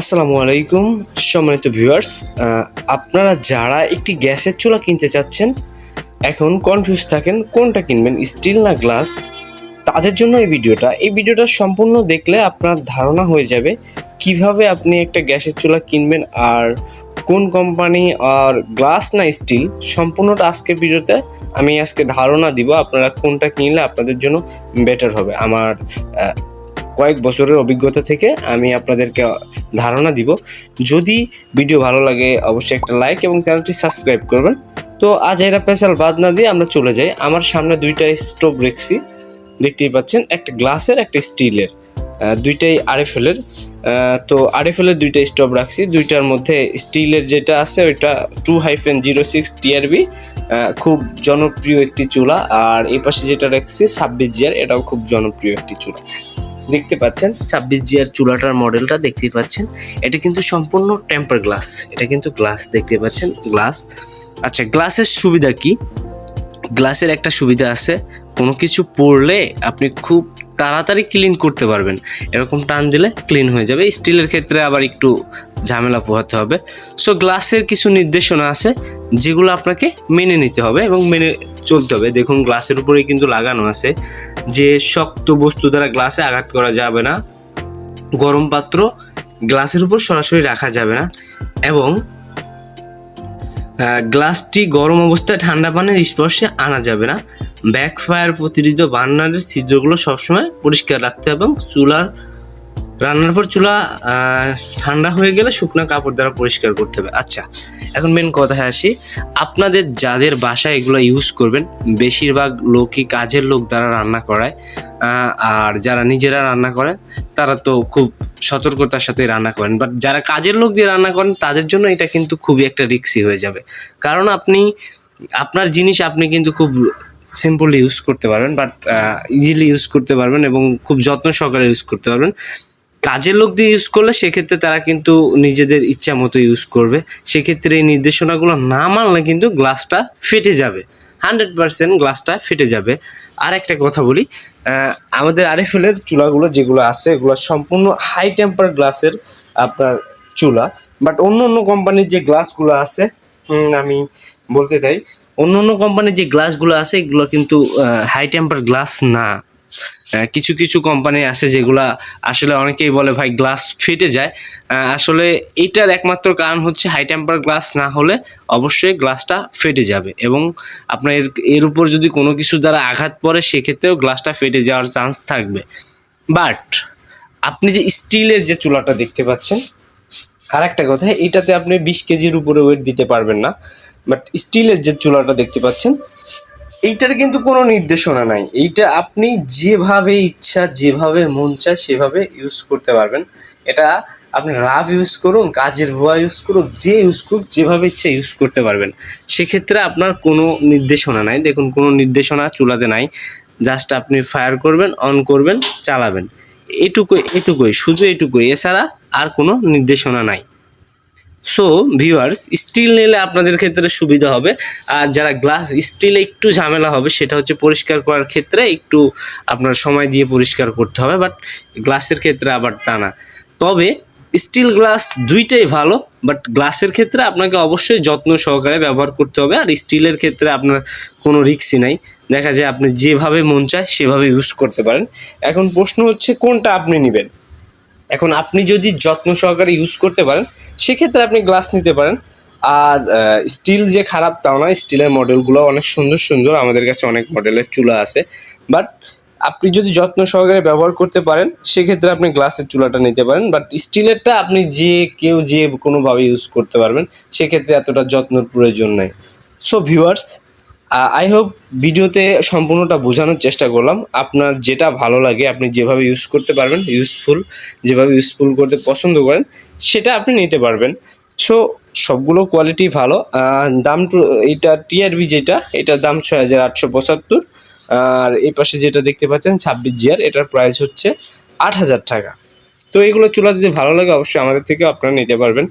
আসসালামু আলাইকুম, সম্মানিত ভিউয়ার্স আপনারা যারা একটি গ্যাসের চুলা কিনতে চাচ্ছেন, এখন কনফিউজ থাকেন কোনটা কিনবেন স্টিল না গ্লাস তাদের জন্য এই ভিডিওটা। এই ভিডিওটা সম্পূর্ণ দেখলে আপনার ধারণা হয়ে যাবে কীভাবে আপনি একটা গ্যাসের চুলা কিনবেন আর কোন কোম্পানি আর গ্লাস না স্টিল সম্পূর্ণটা আজকের ভিডিওতে আমি আজকে ধারণা দিব আপনারা কোনটা কিনলে আপনাদের জন্য বেটার হবে। আমার কয়েক বছরের অভিজ্ঞতা থেকে আমি আপনাদেরকে ধারণা দিব। যদি ভিডিও ভালো লাগে, অবশ্যই একটা লাইক এবং চ্যানেলটি সাবস্ক্রাইব করবেন। তো আজ এরা স্পেশাল বাদ না দিয়ে আমরা চলে যাই। আমার সামনে দুইটা স্টোভ রেখছি। দেখতেই পাচ্ছেন, একটা গ্লাসের, একটা স্টিলের। দুইটাই আরএফএলের। তো আরএফএলের দুইটা স্টোভ রাখছি। দুইটার মধ্যে স্টিলের যেটা আছে, ওইটা two hyphen zero six TRB খুব জনপ্রিয় একটি চুলা। আর এই পাশে যেটা রাখছি, ছাব্বিশ জিয়ার এটাও খুব জনপ্রিয় একটি চুলা। দেখতে পাচ্ছেন, ছাব্বিশ জিয়ার চুলাটার মডেলটা দেখতে পাচ্ছেন। এটা কিন্তু সম্পূর্ণ টেম্পার গ্লাস এটা কিন্তু গ্লাস দেখতে পাচ্ছেন গ্লাস আচ্ছা গ্লাসের সুবিধা কি? গ্লাসের একটা সুবিধা আছে, কোনো কিছু পড়লে আপনি খুব তাড়াতাড়ি ক্লিন করতে পারবেন। এরকম টান দিলে ক্লিন হয়ে যাবে। স্টিলের ক্ষেত্রে আবার একটু ঝামেলা পোহাতে হবে। সো গ্লাসের কিছু নির্দেশনা আছে, যেগুলো আপনাকে মেনে নিতে হবে এবং মেনে চলতে হবে। দেখুন গ্লাসের উপরে কিন্তু লাগানো আছে। যে শক্ত বস্তু দ্বারা গ্লাসে আঘাত করা যাবে না। গরম পাত্র গ্লাসের উপর সরাসরি রাখা যাবে না। এবং গ্লাসটি গরম অবস্থায় ঠান্ডা পানির স্পর্শে আনা যাবে না। ব্যাকফায়ার প্রতিরোধ বার্নারের ছিদ্রগুলো সবসময় পরিষ্কার রাখতে হবে এবং চুলার রান্নার পর চুলা ঠান্ডা হয়ে গেলে শুকনো কাপড় দ্বারা পরিষ্কার করতে হবে। আচ্ছা এখন মেন কথায় আসি। আপনাদের যাদের বাসায় এগুলো ইউজ করবেন, বেশিরভাগ লোকই কাজের লোক দ্বারা রান্না করায়। আর যারা নিজেরা রান্না করেন, তারা তো খুব সতর্কতার সাথে রান্না করেন। বাট যারা কাজের লোক দিয়ে রান্না করেন, তাদের জন্য এটা কিন্তু খুবই একটা রিক্সি হয়ে যাবে। কারণ আপনি, আপনার জিনিস আপনি কিন্তু খুব সিম্পলি ইউজ করতে পারবেন বাট ইজিলি ইউজ করতে পারবেন এবং খুব যত্ন সহকারে ইউজ করতে পারবেন। কাজের লোক দিয়ে ইউজ করলে সেক্ষেত্রে তারা কিন্তু নিজেদের ইচ্ছা মতো ইউজ করবে। সেক্ষেত্রে এই নির্দেশনাগুলো না মানলে কিন্তু গ্লাসটা ফেটে যাবে। হান্ড্রেড পার্সেন্ট গ্লাসটা ফেটে যাবে। আর একটা কথা বলি আমাদের আরএফএলের চুলাগুলো যেগুলো আছে, এগুলো সম্পূর্ণ হাই টেম্পার গ্লাসের আপনার চুলা। বাট অন্য অন্য কোম্পানির যে গ্লাসগুলো আছে আমি বলতে চাই, অন্য অন্য কোম্পানির যে গ্লাসগুলো আছে, এগুলো কিন্তু হাই টেম্পার গ্লাস না। কিছু কিছু কোম্পানি আছে যেগুলা আসলে অনেকেই বলে, ভাই গ্লাস ফেটে যায়। আসলে এইটার একমাত্র কারণ হচ্ছে হাই টেম্পার গ্লাস না হলে অবশ্যই গ্লাসটা ফেটে যাবে এবং আপনার এর এর উপর যদি কোনো কিছু দ্বারা আঘাত পড়ে, সেক্ষেত্রেও গ্লাসটা ফেটে যাওয়ার চান্স থাকবে। বাট আপনি যে স্টিলের যে চুলাটা দেখতে পাচ্ছেন আর একটা কথা, এটাতে আপনি বিশ কেজির উপরে ওয়েট দিতে পারবেন না। বাট স্টিলের যে চুলাটা দেখতে পাচ্ছেন এইটার কিন্তু কোনো নির্দেশনা নাই। এইটা আপনি যেভাবে ইচ্ছা, যেভাবে মন চায়, সেভাবে ইউজ করতে পারবেন। এটা আপনি রাফ ইউজ করুন, কাজের ভুয়া ইউজ করুন যে ইউজ করুক, যেভাবে ইচ্ছা ইউজ করতে পারবেন। সেক্ষেত্রে আপনার কোনো নির্দেশনা নাই। দেখুন, কোনো নির্দেশনা চুলাতে নাই। জাস্ট আপনি ফায়ার করবেন অন করবেন, চালাবেন। এটুকুই এটুকুই, শুধু এটুকুই। এছাড়া আর কোনো নির্দেশনা নাই। সো ভিউয়ার্স স্টিল নিলে আপনাদের ক্ষেত্রে সুবিধা হবে। আর যারা গ্লাস স্টিলে একটু ঝামেলা হবে, সেটা হচ্ছে পরিষ্কার করার ক্ষেত্রে একটু আপনার সময় দিয়ে পরিষ্কার করতে হবে বাট গ্লাসের ক্ষেত্রে আবার তা না। তবে স্টিল গ্লাস দুইটাই ভালো বাট গ্লাসের ক্ষেত্রে আপনাকে অবশ্যই যত্ন সহকারে ব্যবহার করতে হবে, আর স্টিলের ক্ষেত্রে আপনার কোনো রিক্সই নাই। দেখা যায় আপনি যেভাবে মন চায়, সেভাবে ইউজ করতে পারেন। এখন প্রশ্ন হচ্ছে, কোনটা আপনি নেবেন? এখন আপনি যদি যত্ন সহকারে ইউজ করতে পারেন, সেক্ষেত্রে আপনি গ্লাস নিতে পারেন। আর স্টিল যে খারাপ তাও না স্টিলের মডেলগুলো অনেক সুন্দর সুন্দর, আমাদের কাছে অনেক মডেলের চুলা আছে। বাট আপনি যদি যত্ন সহকারে ব্যবহার করতে পারেন, সেক্ষেত্রে আপনি গ্লাসের চুলাটা নিতে পারেন। বাট স্টিলেরটা আপনি যে কেউ যে কোনোভাবে ইউজ করতে পারবেন, সেক্ষেত্রে এতটা যত্নের প্রয়োজন নেই। সো ভিউয়ার্স আই হোপ ভিডিওতে সম্পূর্ণটা বোঝানোর চেষ্টা করলাম। আপনার যেটা ভালো লাগে, আপনি যেভাবে ইউজ করতে পারবেন ইউজফুল যেভাবে ইউজফুল করতে পছন্দ করেন, সেটা আপনি নিতে পারবেন। সো সবগুলো কোয়ালিটি ভালো। দাম টু- এইটা টিআরবি যেটা, এটার দাম ছয় হাজার আটশো পঁচাত্তর। আর এই পাশে যেটা দেখতে পাচ্ছেন, ছাব্বিশ জিয়ার এটার প্রাইস হচ্ছে আট হাজার টাকা। তো এগুলো চুলা যদি ভালো লাগে, অবশ্যই আমাদের থেকে আপনারা নিতে পারবেন।